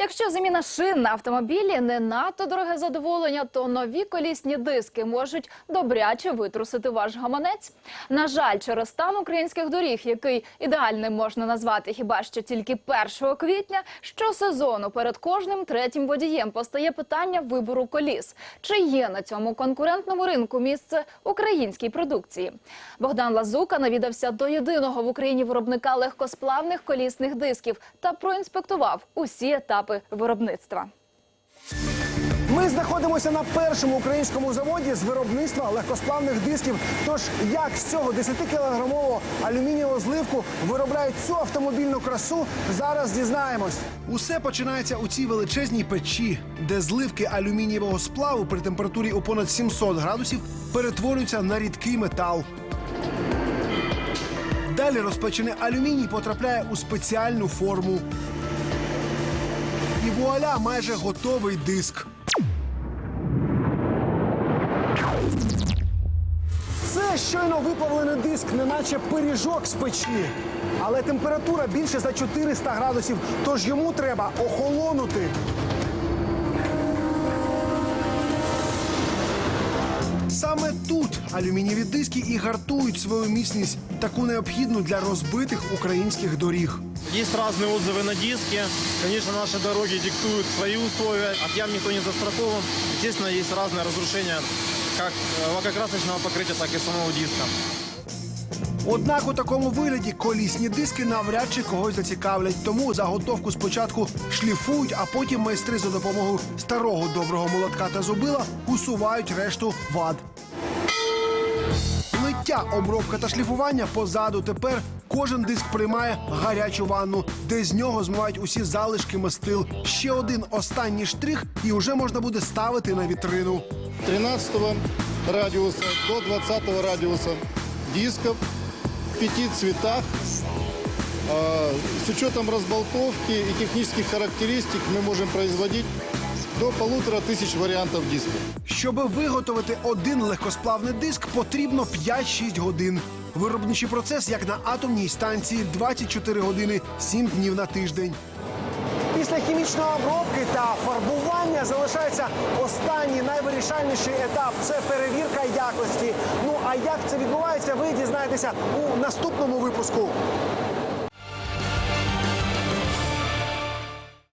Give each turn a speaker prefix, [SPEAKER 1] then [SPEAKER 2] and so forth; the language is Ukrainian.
[SPEAKER 1] Якщо заміна шин на автомобілі не надто дороге задоволення, то нові колісні диски можуть добряче витрусити ваш гаманець. На жаль, через стан українських доріг, який ідеальним можна назвати хіба що тільки 1 квітня, щосезону перед кожним третім водієм постає питання вибору коліс. Чи є на цьому конкурентному ринку місце українській продукції? Богдан Лазука навідався до єдиного в Україні виробника легкосплавних колісних дисків та проінспектував усі етапи виробництва.
[SPEAKER 2] Ми знаходимося на першому українському заводі з виробництва легкосплавних дисків. Тож як з цього 10-кілограмового алюмінієвого зливку виробляють цю автомобільну красу, зараз дізнаємось. Усе починається у цій величезній печі, де зливки алюмінієвого сплаву при температурі у понад 700 градусів перетворюються на рідкий метал. Далі розпечений алюміній потрапляє у спеціальну форму. Вуаля майже готовий диск. Це щойно виплавлений диск, неначе пиріжок з печі. Але температура більше за 400 градусів, тож йому треба охолонути. Саме тут алюмінієві диски і гартують свою міцність, таку необхідну для розбитих українських доріг.
[SPEAKER 3] Есть разные отзывы на диске. Конечно, наши дороги диктуют свои условия. От ям никто не застрахован. Естественно, есть разное разрушение как э, лакокрасочного покрытия, так и самого диска.
[SPEAKER 2] Однак у такому вигляді колісні диски навряд чи когось зацікавлять. Тому заготовку спочатку шліфують, а потім майстри за допомогою старого доброго молотка та зубила усувають решту вад. Лиття, обробка та шліфування позаду. Тепер кожен диск приймає гарячу ванну, де з нього змивають усі залишки мастил. Ще один останній штрих, і вже можна буде ставити на вітрину.
[SPEAKER 4] 13 радиуса до 20 радиуса дисков пяти цветах. С учетом разболтовки и технических характеристик мы можем производить до полутора тисяч варіантів дисков.
[SPEAKER 2] Щоби виготовити один легкосплавний диск, потрібно 5-6 годин. Виробничий процес, як на атомній станції, 24 години, 7 днів на тиждень. Після хімічної обробки та фарбування залишається останній найвирішальніший етап це перевірка якості. Ну а як це відбувається, ви дізнаєтеся у наступному випуску.